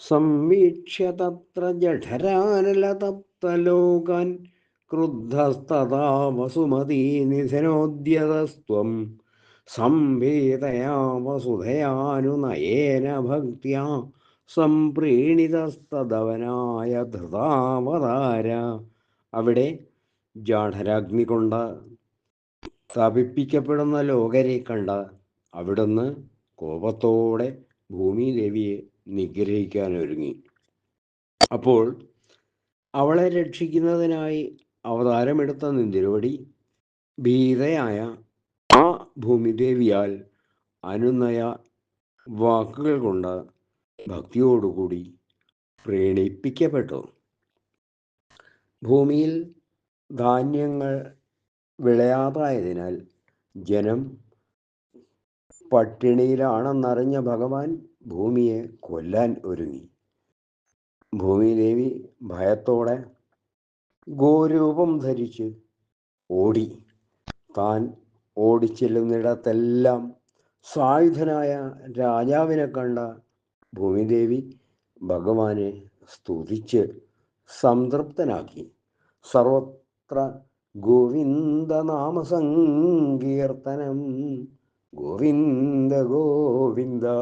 സംവീക്ഷ്യ തത്ര ജഠരാനലതപ്തലോകാൻ ക്രുദ്ധസ്തഥാ വസുമതീ നിധനോദ്യതസ്ത്വം സംവേദയാ വസുധയാനുനയേന ഭക്ത്യാ സംപ്രീണിതസ്തവനായ ധൃതാവതാര. അവിടെ ജാഠരാഗ്നി കൊണ്ട് സ്ഥാപിപ്പിക്കപ്പെടുന്ന ലോകരെ കണ്ട അവിടുന്ന് കോപത്തോടെ ഭൂമിദേവിയെ നിഗ്രഹിക്കാൻ ഒരുങ്ങി. അപ്പോൾ അവളെ രക്ഷിക്കുന്നതിനായി അവതാരമെടുത്ത നിന്തിരുവടി ഭീതയായ ആ ഭൂമിദേവിയാൽ അനുനയ വാക്കുകൾ കൊണ്ട് ഭക്തിയോടുകൂടി പ്രീണിപ്പിക്കപ്പെട്ടു. ഭൂമിയിൽ ധാന്യങ്ങൾ വിളയാതായതിനാൽ ജനം പട്ടിണിയിലാണെന്നറിഞ്ഞ ഭഗവാൻ ഭൂമിയെ കൊല്ലാൻ ഒരുങ്ങി. ഭൂമിദേവി ഭയത്തോടെ ഗോരൂപം ധരിച്ച് ഓടി. താൻ ഓടിച്ചെല്ലുന്നിടത്തെല്ലാം സായുധനായ രാജാവിനെ കണ്ട ഭൂമിദേവി ഭഗവാനെ സ്തുതിച്ച് സംതൃപ്തനാക്കി. സർവത്ര ഗോവിന്ദനാമസങ്കീർത്തനം கோவிந்த கோவிந்தா.